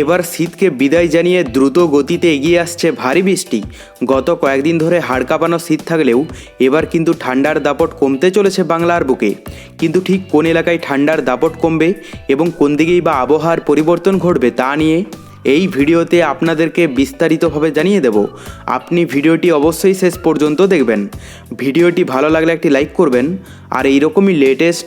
এবার শীতকে বিদায় জানিয়ে দ্রুত গতিতে এগিয়ে আসছে ভারী বৃষ্টি। গত কয়েকদিন ধরে হাড় কাঁপানো শীত থাকলেও এবার কিন্তু ঠান্ডার দাপট কমতে চলেছে বাংলার বুকে। কিন্তু ঠিক কোন এলাকায় ঠান্ডার দাপট কমবে এবং কোন দিকেই বা আবহাওয়ার পরিবর্তন ঘটবে তা নিয়ে এই ভিডিওতে আপনাদেরকে বিস্তারিতভাবে জানিয়ে দেব। আপনি ভিডিওটি অবশ্যই শেষ পর্যন্ত দেখবেন। ভিডিওটি ভালো লাগলে একটি লাইক করবেন। আর এইরকমই লেটেস্ট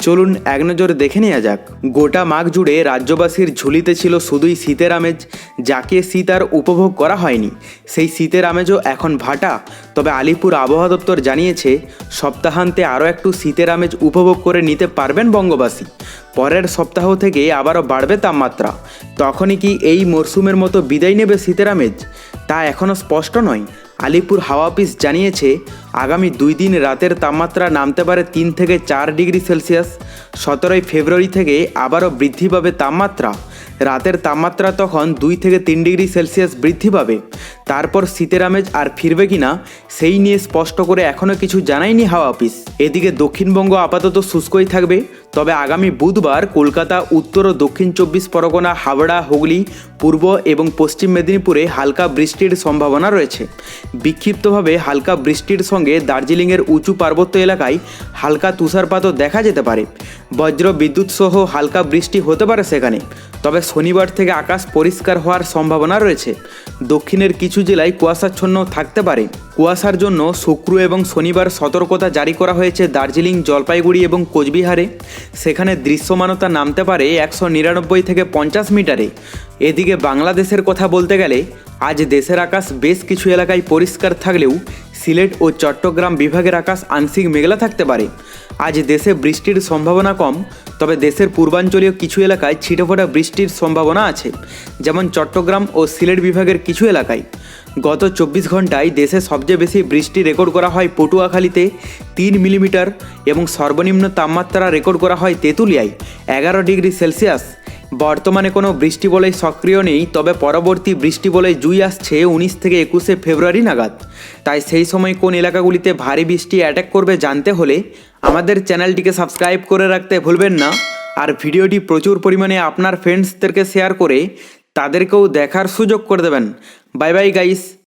চলুন এক নজর দেখে নেওয়া যাক। গোটা মাঘ জুড়ে রাজ্যবাসীর ঝুলিতে ছিল শুধুই শীতের আমেজ, যাকে শীত আর উপভোগ করা হয়নি। সেই শীতের আমেজও এখন ভাটা। তবে আলিপুর আবহাওয়া দপ্তর জানিয়েছে, সপ্তাহান্তে আরও একটু শীতের আমেজ উপভোগ করে নিতে পারবেন বঙ্গবাসী। পরের সপ্তাহ থেকে আবারও বাড়বে তাপমাত্রা। তখনই কি এই মরশুমের মতো বিদায় নেবে শীতের আমেজ? তা এখনও স্পষ্ট নয়। আলিপুর হাওয়া অফিস জানিয়েছে আগামী দুই দিন রাতের তাপমাত্রা নামতে পারে তিন থেকে চার ডিগ্রি সেলসিয়াস। সতেরোই ফেব্রুয়ারি থেকে আবারও বৃদ্ধি পাবে তাপমাত্রা। রাতের তাপমাত্রা তখন দুই থেকে তিন ডিগ্রি সেলসিয়াস বৃদ্ধি পাবে। তারপর শীতের আমেজ আর ফিরবে কিনা, সেই নিয়ে স্পষ্ট করে এখনও কিছু জানায়নি হাওয়া অফিস। এদিকে দক্ষিণবঙ্গ আপাতত শুষ্কই থাকবে। তবে আগামী বুধবার কলকাতা, উত্তর ও দক্ষিণ চব্বিশ পরগনা, হাওড়া, হুগলি, পূর্ব এবং পশ্চিম মেদিনীপুরে হালকা বৃষ্টির সম্ভাবনা রয়েছে। বিক্ষিপ্তভাবে হালকা বৃষ্টির সঙ্গে দার্জিলিংয়ের উঁচু পার্বত্য এলাকায় হালকা তুষারপাতও দেখা যেতে পারে। বজ্র বিদ্যুৎ সহ হালকা বৃষ্টি হতে পারে সেখানে। তবে শনিবার থেকে আকাশ পরিষ্কার হওয়ার সম্ভাবনা রয়েছে। দক্ষিণের কিছু জেলায় কুয়াশাচ্ছন্ন থাকতে পারে। কুয়াশার জন্য শুক্র এবং শনিবার সতর্কতা জারি করা হয়েছে দার্জিলিং, জলপাইগুড়ি এবং কোচবিহারে। সেখানে দৃশ্যমানতা নামতে পারে একশো নিরানব্বই থেকে পঞ্চাশ মিটারে। এদিকে বাংলাদেশের কথা বলতে গেলে, আজ দেশের আকাশ বেশ কিছু এলাকায় পরিষ্কার থাকলেও সিলেট ও চট্টগ্রাম বিভাগের আকাশ আংশিক মেঘলা থাকতে পারে। আজ দেশে বৃষ্টির সম্ভাবনা কম, তবে দেশের পূর্বাঞ্চলীয় কিছু এলাকায় ছিটেফোঁটা বৃষ্টির সম্ভাবনা আছে, যেমন চট্টগ্রাম ও সিলেট বিভাগের কিছু এলাকায়। গত চব্বিশ ঘন্টায় দেশে সবচেয়ে বেশি বৃষ্টি রেকর্ড করা হয় পটুয়াখালীতে তিন মিলিমিটার এবং সর্বনিম্ন তাপমাত্রা রেকর্ড করা হয় তেঁতুলিয়ায় এগারো ডিগ্রি সেলসিয়াস। বর্তমানে কোনো বৃষ্টি বলয় সক্রিয় নেই, তবে পরবর্তী বৃষ্টি বলে জুই আসছে উনিশ থেকে একুশে ফেব্রুয়ারি নাগাদ। তাই সেই সময় কোন এলাকাগুলিতে ভারী বৃষ্টি অ্যাটাক করবে জানতে হলে আমাদের চ্যানেলটিকে সাবস্ক্রাইব করে রাখতে ভুলবেন না। আর ভিডিওটি প্রচুর পরিমাণে আপনার ফ্রেন্ডসদেরকে শেয়ার করে তাদেরকেও দেখার সুযোগ করে দেবেন। Bye bye guys